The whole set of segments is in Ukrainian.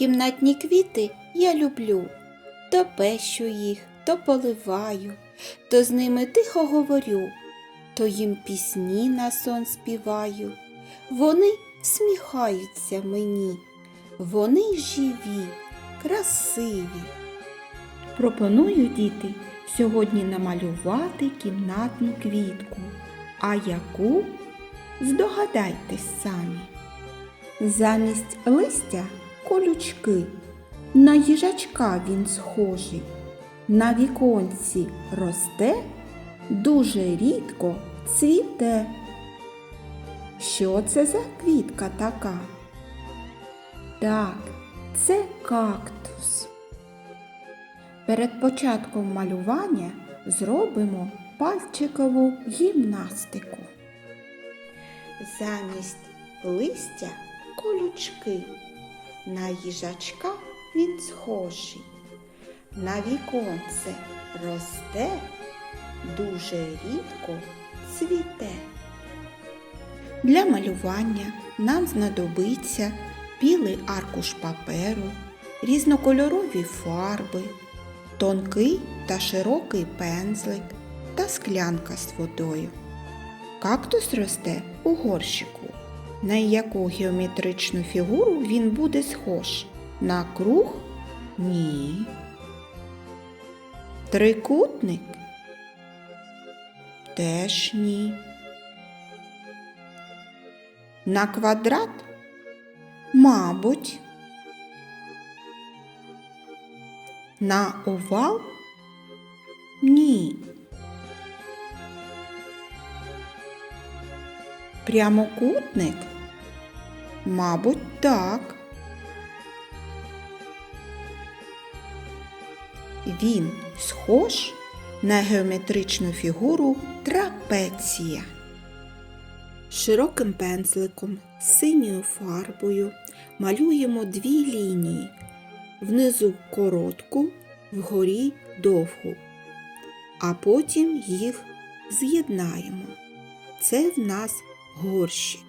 Кімнатні квіти я люблю, то пещу їх, то поливаю, то з ними тихо говорю, то їм пісні на сон співаю. Вони сміхаються мені, вони живі, красиві. Пропоную діти сьогодні намалювати кімнатну квітку. А яку? Здогадайтесь самі. Замість листя колючки, на їжачка він схожий, на віконці росте, дуже рідко цвіте. Що це за квітка така? Так, це кактус. Перед початком малювання зробимо пальчикову гімнастику. Замість листя колючки, на їжачка він схожий, на віконце росте, дуже рідко цвіте. Для малювання нам знадобиться білий аркуш паперу, різнокольорові фарби, тонкий та широкий пензлик та склянка з водою. Кактус росте у горщику. На яку геометричну фігуру він буде схож? На круг? Ні. Трикутник? Теж ні. На квадрат? Мабуть. На овал? Ні. Прямокутник? Мабуть, так. Він схож на геометричну фігуру трапеція. Широким пензликом синьою фарбою малюємо дві лінії. Внизу коротку, вгорі довгу, а потім їх з'єднаємо. Це в нас горщик.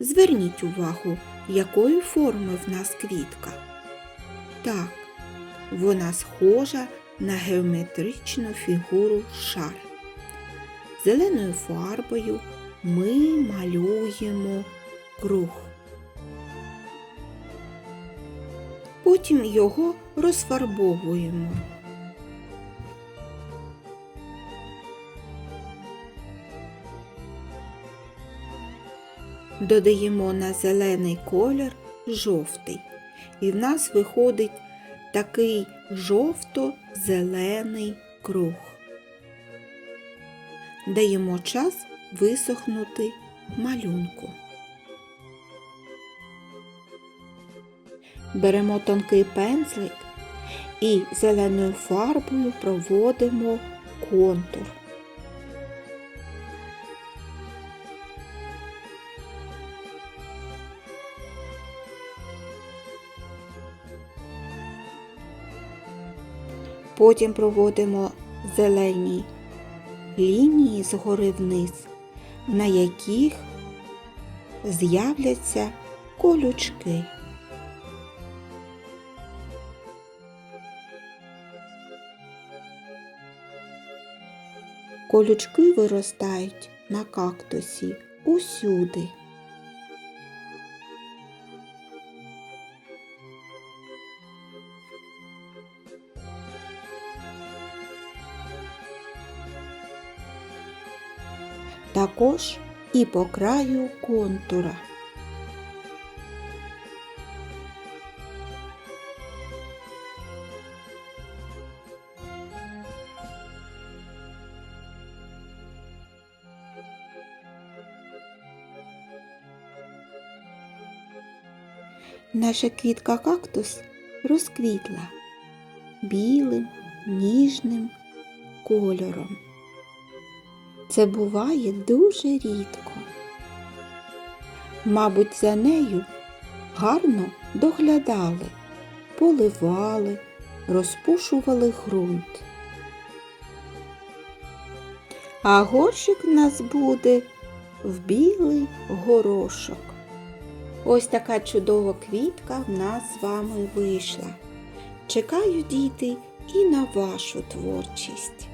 Зверніть увагу, якої форми в нас квітка. Так, вона схожа на геометричну фігуру шар. Зеленою фарбою ми малюємо круг. Потім його розфарбовуємо. Додаємо на зелений колір жовтий. І в нас виходить такий жовто-зелений круг. Даємо час висохнути малюнку. Беремо тонкий пензлик і зеленою фарбою проводимо контур. Потім проводимо зелені лінії згори вниз, на яких з'являться колючки. Колючки виростають на кактусі усюди. Також і по краю контура. Наша квітка кактус розквітла білим, ніжним кольором. Це буває дуже рідко. Мабуть, за нею гарно доглядали, поливали, розпушували ґрунт. А горщик в нас буде в білий горошок. Ось така чудова квітка в нас з вами вийшла. Чекаю, діти, і на вашу творчість.